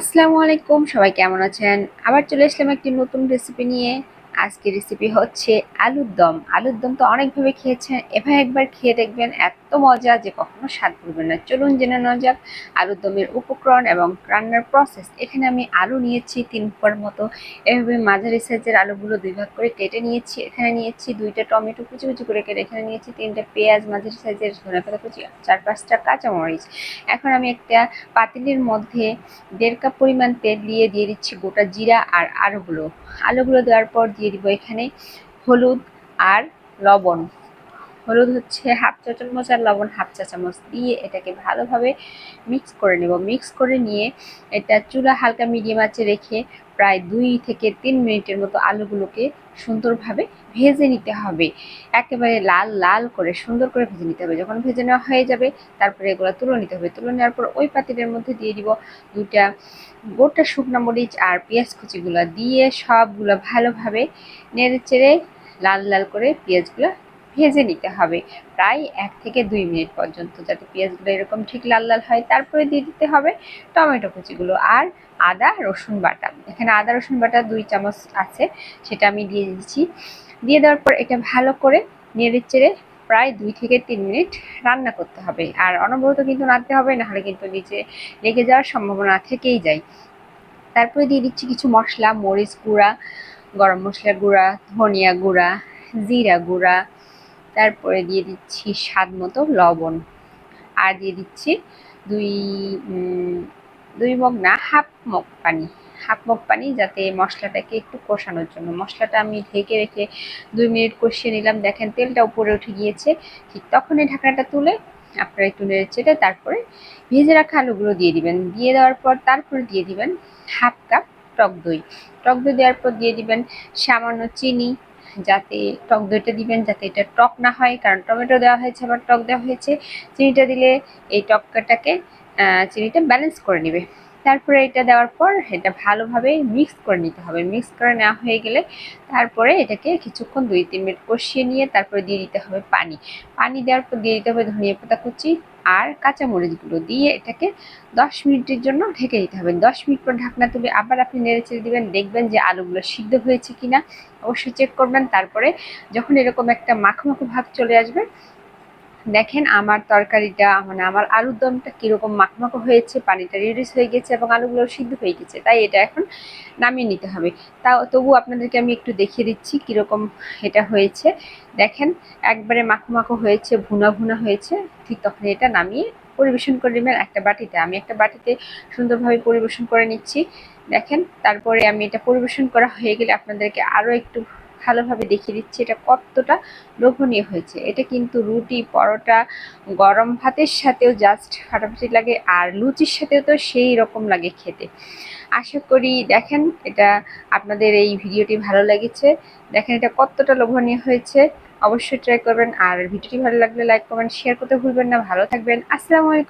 আসসালামু আলাইকুম, সবাই কেমন আছেন? আবার চলে আসলাম একটি নতুন রেসিপি নিয়ে। আজকের রেসিপি হচ্ছে আলুর দম। আলুর দম তো অনেকভাবে খেয়েছেন। এভাবে একবার খেয়ে দেখবেন এত মজা যে কখনো স্বাদ করবেন না। চলুন জেনে নেওয়া যাক আলুর দমের উপকরণ এবং রান্নার প্রসেস এখানে আমি আলু নিয়েছি তিন পর মতো। এভাবে মাঝারি সাইজের আলুগুলো দুই ভাগ করে কেটে নিয়েছি। এখানে নিয়েছি দুইটা টমেটো কুচি কুচি করে কেটে এখানে নিয়েছি তিনটা পেঁয়াজ, মাঝারি সাইজের ধনে পাতা কুচি, চার পাঁচটা কাঁচামরিচ। এখন আমি একটা পাতিলের মধ্যে দেড় কাপ পরিমাণ তেল দিয়ে দিয়ে দিচ্ছি গোটা জিরা আর আলুগুলো। আলুগুলো দেওয়ার পর দিয়ে দিব এখানে হলুদ আর লবণ। হলুদ হচ্ছে হাফ চা চামচ আর লবণ হাফ চা চামচ দিয়ে এটাকে ভালোভাবে মিক্স করে নেব। মিক্স করে নিয়ে এটা চুলা হালকা মিডিয়াম আঁচে রেখে প্রায় দুই থেকে তিন মিনিটের মতো আলুগুলোকে সুন্দরভাবে ভেজে নিতে হবে। একেবারে লাল লাল করে সুন্দর করে ভেজে নিতে হবে। যখন ভেজে নেওয়া হয়ে যাবে, তারপরে এগুলো তুলে নিতে হবে। তুলে নেওয়ার পর ওই পাতিলের মধ্যে দিয়ে দিব দুটা গোটা শুকনো মরিচ আর পেঁয়াজ কুচিগুলো দিয়ে সবগুলো ভালোভাবে নেড়ে চেড়ে লাল লাল করে পেঁয়াজগুলো ভেজে নিতে হবে। প্রায় এক থেকে দুই মিনিট পর্যন্ত যাতে পেঁয়াজগুলো এরকম ঠিক লাল লাল হয়। তারপরে দিয়ে দিতে হবে টমেটো কুচিগুলো আর আদা, রসুন বাটা। এখানে আদা, রসুন বাটা দুই চামচ আছে, সেটা আমি দিয়ে দিচ্ছি। দিয়ে দেওয়ার পর এটা ভালো করে নেড়ে চেড়ে প্রায় দুই থেকে তিন মিনিট রান্না করতে হবে। আর অনবরত কিন্তু নাড়তে হবে, নাহলে কিন্তু নিচে লেগে যাওয়ার সম্ভাবনা থেকেই যায়। তারপরে দিয়ে দিচ্ছি কিছু মশলা, মরিচ গুঁড়া, গরম মশলা গুঁড়া, ধনিয়া গুঁড়া, জিরা গুঁড়া তারপরে দিয়ে দিচ্ছি স্বাদ মতো লবণ। আর দিয়ে দিচ্ছি দুই দুই মগ না, হাফ মগ পানি। হাফ মগ পানি যাতে মশলাটাকে একটু কষানোর জন্য। মশলাটা আমি ঢেকে রেখে দুই মিনিট কষিয়ে নিলাম। দেখেন তেলটা উপরে উঠে গিয়েছে। ঠিক তখনই ঢাকনাটা তুলে আপনারা একটু নেড়ে চেটে তারপরে ভেজে রাখা আলুগুলো দিয়ে দিবেন। দিয়ে দেওয়ার পর তারপরে দিয়ে দিবেন হাফ কাপ টক দই। টক দই দেওয়ার পর দিয়ে দিবেন সামান্য চিনি যাতে টক দইটা দিবেন, যাতে এটা টক না হয়, কারণ টমেটো দেওয়া হয়েছে, আবার টক দেওয়া হয়েছে। চিনিটা দিলে এই টকটাকে চিনিটা ব্যালেন্স করে নেবে। তারপরে এটা দেওয়ার পর এটা ভালোভাবে মিক্স করে নিতে হবে। মিক্স করে নেওয়া হয়ে গেলে তারপরে এটাকে কিছুক্ষণ দুই তিন মিনিট কষিয়ে নিয়ে তারপরে দিয়ে দিতে হবে পানি। পানি দেওয়ার পর দিয়ে দিতে হবে ধনিয়া পাতা কুচি আর কাঁচামরিচগুলো দিয়ে এটাকে দশ মিনিটের জন্য ঢেকে দিতে হবে। দশ মিনিট পর ঢাকনা তুলে আবার আপনি নেড়ে চেড়ে দেবেন, দেখবেন যে আলুগুলো সিদ্ধ হয়েছে কিনা। অবশ্যই চেক করবেন, তারপরে যখন এরকম একটা মাখো মাখো ভাব চলে আসবে দেখেন আমার তরকারিটা মানে আমার আলুর দমটা কীরকম মাখমাখো হয়েছে, পানিটা রিডিউস হয়ে গেছে এবং আলুগুলো সিদ্ধ হয়ে গেছে, তাই এটা এখন নামিয়ে নিতে হবে। তা তবু আপনাদেরকে আমি একটু দেখিয়ে দিচ্ছি কীরকম এটা হয়েছে। দেখেন একবারে মাখো হয়েছে, ভুনা ভুনা হয়েছে, ঠিক তখন এটা নামিয়ে পরিবেশন করে নেবেন একটা বাটিতে। আমি একটা বাটিতে সুন্দরভাবে পরিবেশন করে নিচ্ছি। দেখেন তারপরে আমি এটা পরিবেশন করা হয়ে গেলে আপনাদেরকে আরও একটু ভালোভাবে দেখিয়ে দিচ্ছি এটা কতটা লোভনীয় হয়েছে। এটা কিন্তু রুটি, পরোটা, গরম ভাতের সাথেও জাস্ট ফাটাফাটি লাগে আর লুচির সাথেও তো সেই রকম লাগে খেতে। আশা করি দেখেন এটা আপনাদের এই ভিডিওটি ভালো লেগেছে। দেখেন এটা কতটা লোভনীয় হয়েছে। অবশ্যই ট্রাই করবেন আর ভিডিওটি ভালো লাগলে লাইক কমেন্ট শেয়ার করতে ভুলবেন না। ভালো থাকবেন। আসসালামু আলাইকুম।